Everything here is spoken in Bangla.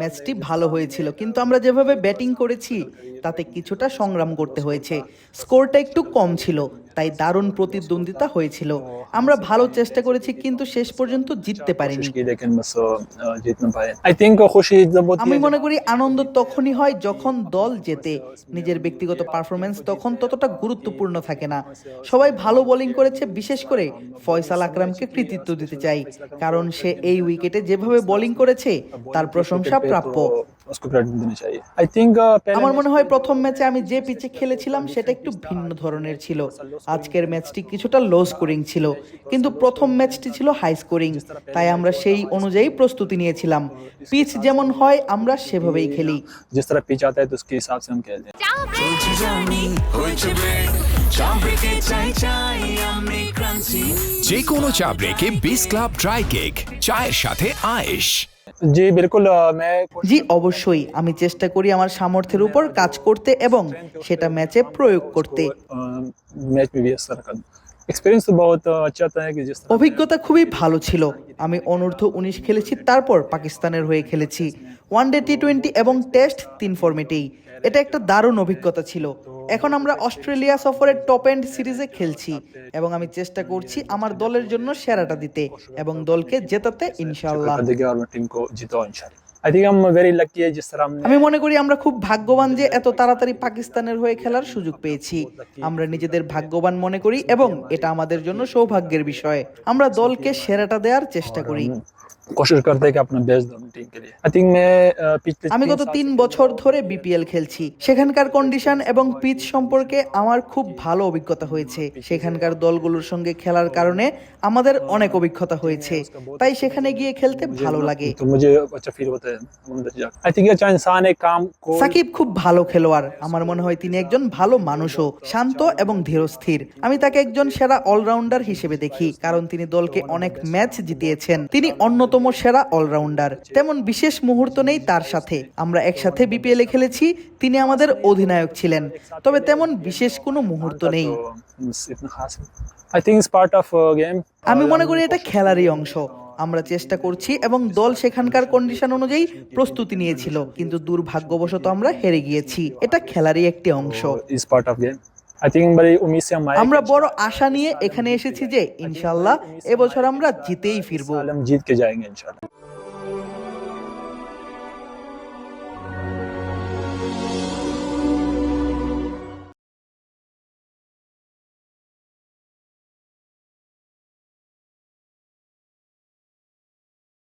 ম্যাচটি ভালো হয়েছিল, কিন্তু আমরা যেভাবে ব্যাটিং করেছি, তাতে কিছুটা সংগ্রাম করতে হয়েছে। স্কোরটা একটু কম ছিল তাই দারুণ প্রতিদ্বন্দ্বিতা হয়েছিল। আমরা ভালো চেষ্টা করেছি কিন্তু শেষ পর্যন্ত জিততে পারিনি। আমি মনে করি আনন্দ তখনই হয় যখন দল জেতে। নিজের ব্যক্তিগত পারফরমেন্স তখন ততটা গুরুত্বপূর্ণ থাকে না। সবাই ভালো বোলিং করেছে বিশেষ করে ফয়সাল আকরামকে কৃতিত্ব দিতে চাই। কারণ সে এই উইকেটে যেভাবে বোলিং করেছে তার প্রশংসা প্রাপ্য। उसको क्रेडिट देना चाहिए आई थिंक আমার মনে হয় প্রথম ম্যাচে আমি যে পিচে খেলেছিলাম সেটা একটু ভিন্ন ধরনের ছিল আজকের ম্যাচটি কিছুটা লো স্কোরিং ছিল কিন্তু প্রথম ম্যাচটি ছিল হাই স্কোরিং তাই আমরা সেই অনুযায়ী প্রস্তুতি নিয়েছিলাম পিচ যেমন হয় আমরা সেভাবেই খেলি जिस तरह पिच आता है तो उसके हिसाब से हम खेलते हैं চলছে জার্নি হয়েছে ব্রেক চা ব্রেকে চাই চাই আমি ক্রান্তি যে কোনো চা ব্রেকে বিস ক্লাব ড্রাই কেক চায়ের সাথে আয়েশ জি বিলকুল জি অবশ্যই। আমি চেষ্টা করি আমার সামর্থ্যের উপর কাজ করতে এবং সেটা ম্যাচে প্রয়োগ করতে। অভিজ্ঞতা খুবই ভালো ছিল। আমি অনূর্ধ্ব উনিশ খেলেছি তারপর পাকিস্তানের হয়ে খেলেছি। ওয়ান ডে টি টোয়েন্টি এবং টেস্ট তিন ফর্মেটেই এটা একটা দারুণ অভিজ্ঞতা ছিল। এখন আমরা অস্ট্রেলিয়া সফরের টপ এন্ড সিরিজে খেলছি এবং আমি চেষ্টা করছি আমার দলের জন্য সেরাটা দিতে এবং দলকে জেতাতে ইনশাআল্লাহ। আমি মনে করি আমরা খুব ভাগ্যবান যে এত তাড়াতাড়ি পাকিস্তানের হয়ে খেলার সুযোগ পেয়েছি। আমরা নিজেদের ভাগ্যবান মনে করি এবং এটা আমাদের জন্য সৌভাগ্যের বিষয়। আমরা দলকে সেরাটা দেওয়ার চেষ্টা করি। कोशिश करते हैं कि अपना बेस्ट दो टीम के लिए आई थिंक मैं अ, पिछले আমি तीन গত साल তিন से- বছর ধরে বিপিএল খেলছি সেখানকার কন্ডিশন এবং পিচ সম্পর্কে আমার খুব ভালো অভিজ্ঞতা হয়েছে সেখানকার দলগুলোর সঙ্গে খেলার কারণে আমাদের অনেক অভিজ্ঞতা হয়েছে তাই সেখানে গিয়ে খেলতে ভালো লাগে तो मुझे अच्छा फील होता है अंदर से जाकर। आई थिंक अच्छा इंसान एक काम को সাকিব খুব ভালো খেলোয়াড় আমার মনে হয় তিনি একজন ভালো মানুষও শান্ত এবং ধীরস্থির আমি তাকে একজন সেরা অলরাউন্ডার হিসেবে দেখি কারণ তিনি দলকে অনেক ম্যাচ জিতিয়েছেন তিনি অন্যতম অন্যতম সেরা অলরাউন্ডার। তেমন বিশেষ মুহূর্ত নেই তার সাথে। আমরা একসাথে বিপিএল এ খেলেছি তিনি আমাদের অধিনায়ক ছিলেন। তবে তেমন বিশেষ কোনো মুহূর্ত নেই। আমি মনে করি এটা খেলারই অংশ। আমরা চেষ্টা করছি এবং দল সেখানকার কন্ডিশন অনুযায়ী প্রস্তুতি নিয়েছিল কিন্তু দুর্ভাগ্যবশত আমরা হেরে গিয়েছি। এটা খেলারই একটি অংশ। আমরা বড় আশা নিয়ে এখানে এসেছি যে ইনশাল্লাহ এবছর আমরা জিতেই ফিরবো। জিতকে যাই ইনশাল্লাহ